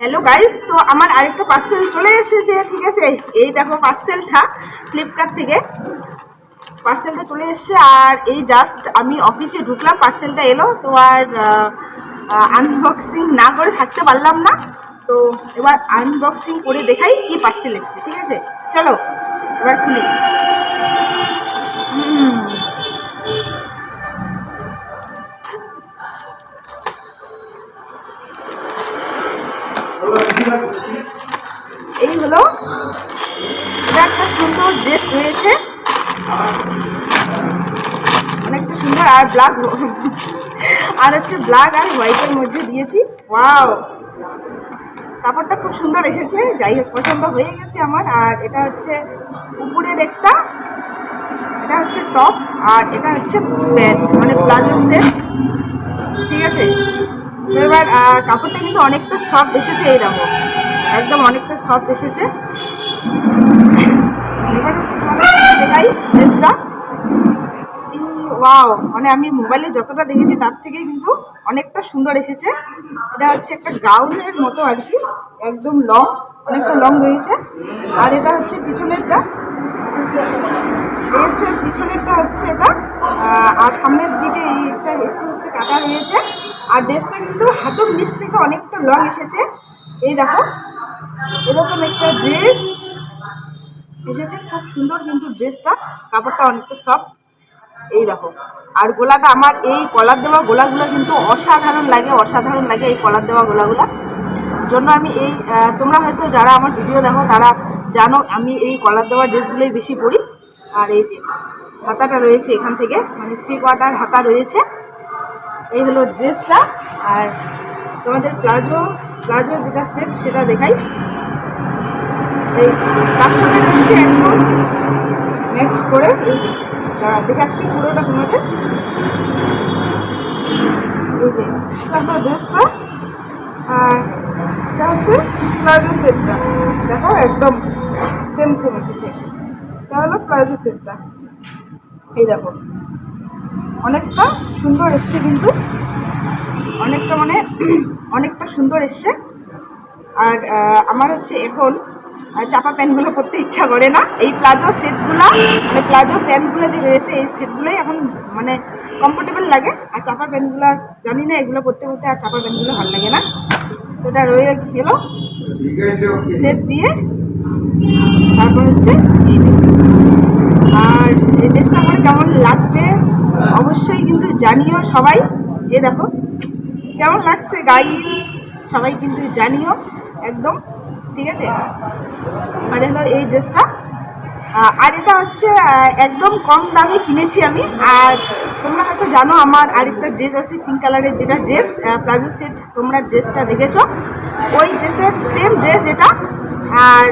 Hello guys তো আমার আরেকটা পার্সেল চলে এসেছে, ঠিক আছে? এই দেখো পার্সেলটা ফ্লিপকার্ট থেকে। পার্সেলটা চলে এসেছে আর এই জাস্ট আমি অফিসে ঢুকলাম পার্সেলটা এলো। তো আর আনবক্সিং না করে থাকতে পারলাম না। তো এবার আনবক্সিং করে দেখাই কি পার্সেল এসছে, ঠিক আছে? চলো, এবার খুলি। সুন্দর ড্রেস রয়েছে। অনেকটা সুন্দর আর ব্ল্যাক আর হচ্ছে ব্ল্যাক আর হোয়াইটের মধ্যে দিয়েছি। ওয়াও কাপড়টা খুব সুন্দর এসেছে। যাই হোক, পছন্দ হয়ে গেছে আমার। আর এটা হচ্ছে উপরের একটা। এটা হচ্ছে টপ আর এটা হচ্ছে প্যান্ট মানে প্লাজো সেট ঠিক আছে? এবার কাপড়টা কিন্তু অনেকটা সফট এসেছে, এই দেখো। একদম অনেকটা সফট এসেছে। ওয়াও মানে আমি মোবাইলে যতটা দেখেছি তার থেকেই কিন্তু অনেকটা সুন্দর এসেছে। এটা হচ্ছে একটা গাউনের মতো আর কি, একদম লং অনেকটা লং রয়েছে। আর এটা হচ্ছে পিছনেরটা। হচ্ছে পিছনেরটা হচ্ছে এটা আর সামনের দিকে এই একটা একটু হচ্ছে কাটা রয়েছে। আর ড্রেসটা কিন্তু হাতের নিচ থেকে অনেকটা লং এসেছে। এই দেখো, এরকম একটা ড্রেস এসেছে। খুব সুন্দর কিন্তু ড্রেসটা কাপড়টা অনেকটা সফট এই দেখো। আর গোলাটা আমার এই কলার দেওয়া গোলাগুলো কিন্তু অসাধারণ লাগে অসাধারণ লাগে এই কলার দেওয়া গোলাগুলো। জন্য আমি এই তোমরা হয়তো যারা আমার ভিডিও দেখো, তারা জানো আমি এই কলার দেওয়া ড্রেসগুলোই বেশি পরি। আর এই যে হাতাটা রয়েছে এখান থেকে মানে থ্রি কোয়ার্টার হাতা রয়েছে। এই হলো ড্রেসটা। আর তোমাদের প্লাজো প্লাজো যেটা সেট সেটা দেখাই। এই তার সাথে হচ্ছে একদম মিক্স করে। এই দেখাচ্ছি পুরোটা তোমাদের। এই তারপর ড্রেসটা আর এটা হচ্ছে প্লাজো সেটটা। দেখো, একদম সেম সেম এসেছে এটা হলো প্লাজো সেটটা। এই দেখো, অনেকটা সুন্দর এসছে কিন্তু। অনেকটা মানে অনেকটা সুন্দর এসছে। আর আমার হচ্ছে এখন চাপা প্যান্টগুলো পরতে ইচ্ছা করে না। এই প্লাজো সেটগুলো মানে প্লাজো প্যান্টগুলো যে রয়েছে, এই সেটগুলোই এখন মানে কমফোর্টেবল লাগে। আর চাপা প্যান্টগুলো জানি না, এগুলো পরতে পরতে আর চাপা প্যান্টগুলো ভালো লাগে না। তো এটা রয়ে গেল সেট দিয়ে। তারপর হচ্ছে আর এই ড্রেসটা আমার কেমন লাগবে অবশ্যই কিন্তু জানিও সবাই। এ দেখো, কেমন লাগছে গাইস সবাই কিন্তু জানিও, একদম। ঠিক আছে? আর হলো এই ড্রেসটা। আর এটা হচ্ছে একদম কম দামে কিনেছি আমি। আর তোমরা হয়তো জানো, আমার আরেকটা ড্রেস আছে পিঙ্ক কালারের যেটা ড্রেস প্লাজো সেট তোমরা ড্রেসটা দেখেছ। ওই ড্রেসের সেম ড্রেস এটা। আর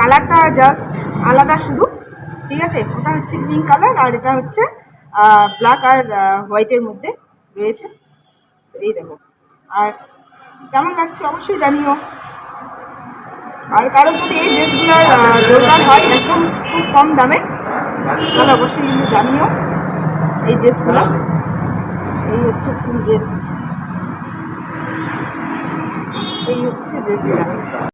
কালারটা জাস্ট আলাদা শুধু। ঠিক আছে? ওটা হচ্ছে পিঙ্ক কালার আর এটা হচ্ছে ব্ল্যাক আর হোয়াইটের মধ্যে রয়েছে। এই দেখো। আর কেমন লাগছে অবশ্যই জানিও। আর কারও যদি এই ড্রেসগুলোর দরকার হয় একদম খুব কম দামে, তাহলে অবশ্যই কিন্তু জানিও এই ড্রেসগুলো। এই হচ্ছে ফুল ড্রেস এই হচ্ছে ড্রেসটা